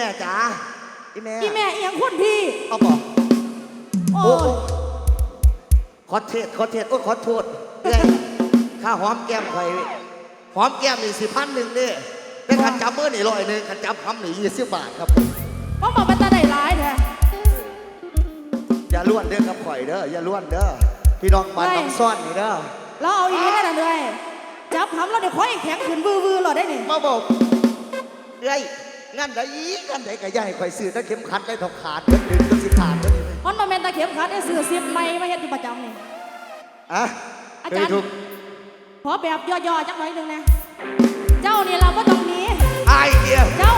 แม่จ๋าอีแม่พี่แม่เอียงคนพี่เอาบอกโอ้โอ้ยขอเทศขอเทศโอ้ยขอโทษเอ้ยข้าหอมแก้มไข่อหอมแก้มหนึ่งสิพันหนึ่งนี่แต่ขันจับมือหนี่ร้อยหนึ่งขันจับคำนี่ยี่สิบบาทครับมพ่อบอกมันตาได้ร้ายแท้อย่าล้วนเด้อครับข่อยเด้ออย่าล้วนเด้อพี่น้องบ้านน้องซ่อนนี่เด้อเราเอาอีกแล้วกันเลยจับหำแล้วเดี๋ยวคอยแข็งขึ้นวือๆหรอได้นี่มาบอกเอ้ย งานได้งานได้ก็ย่ายข่อยซื้อตะเข็มขัดได้อกขาดเดือดดึงจนสิขาดเด้อมันบ่แม่นตะเข็มขัดได้ซื้อเสียบไม้มาเฮ็ดอยู่ประจำนี่อะอาจารย์ขอแบบย่อๆจังหน่อยหนึ่งนะเจ้านี่เราก็ต้องหนีไอ้เดียเจ้า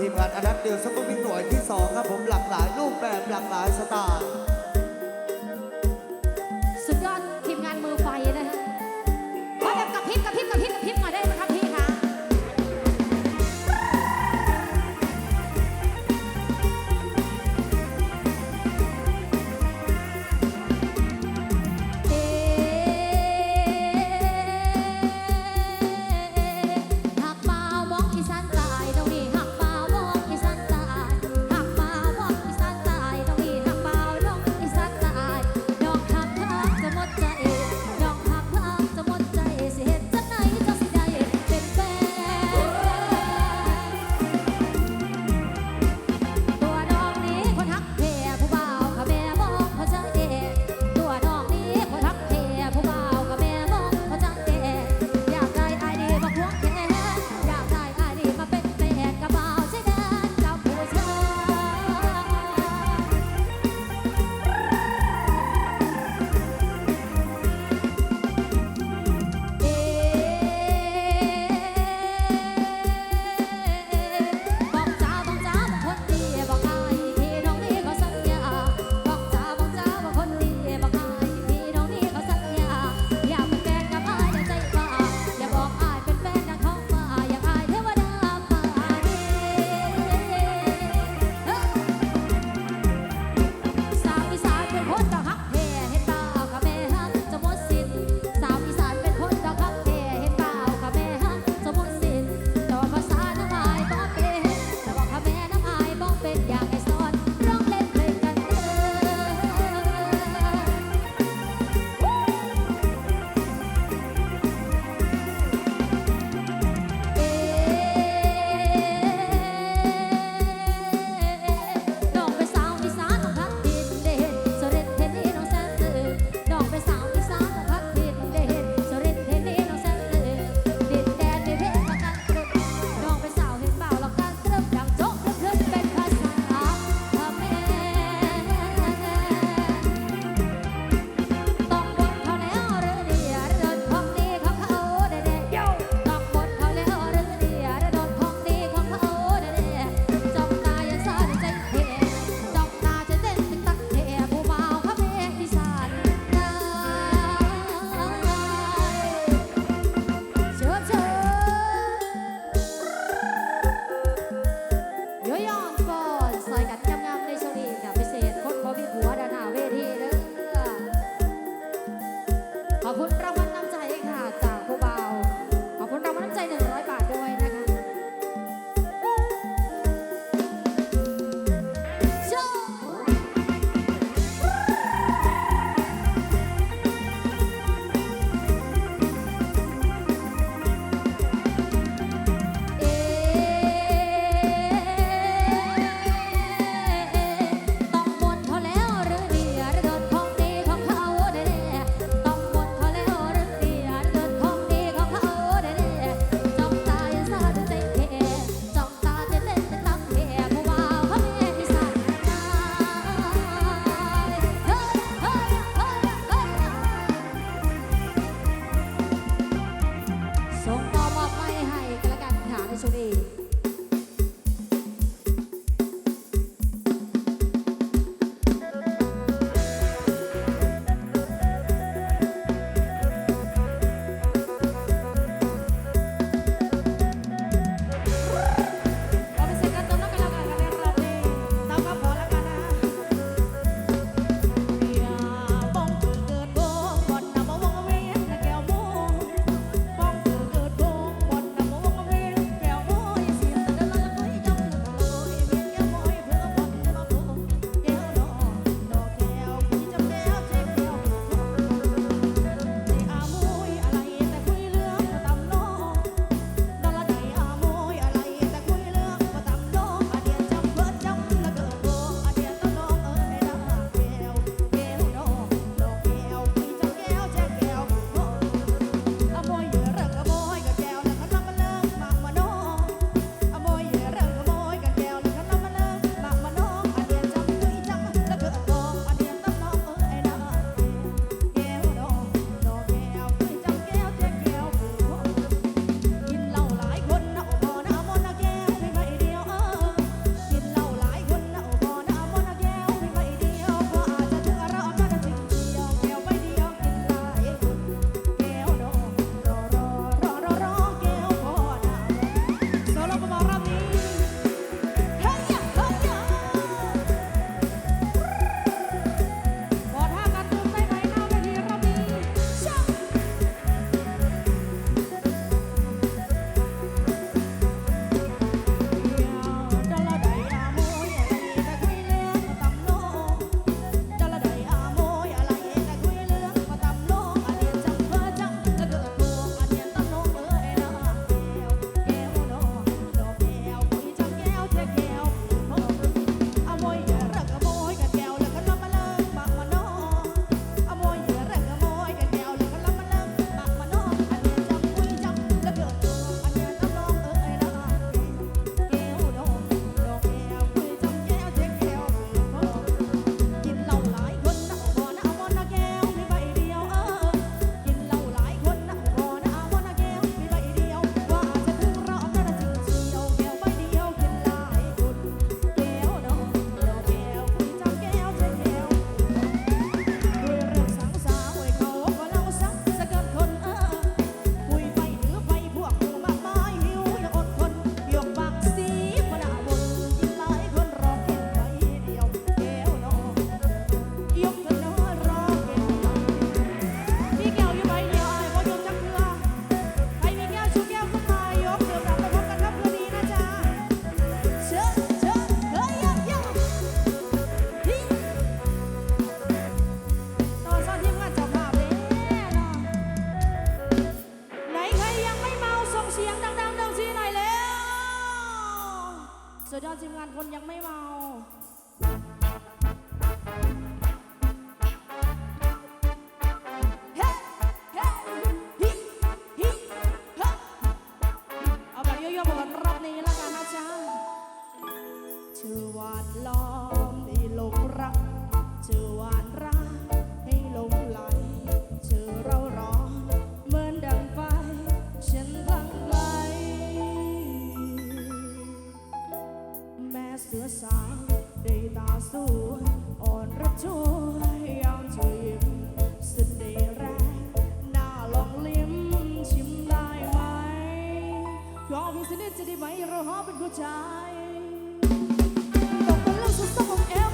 ทีมงานอันดับเดียวซุปเปอร์บิ๊หน่วยที่ 2 ครับผมหลากหลายรูปแบบหลากหลายสไตล์ เสือสางได้ตาสวยอ่อนระทวยยามเธอยิ้มสุดได้แรงน่าลองลิ้มชิมได้ไหมยอมพิเศษจะได้ไหมเราฮอเป็นผู้ชายตกเป็นเรื่องสุดสมของเอว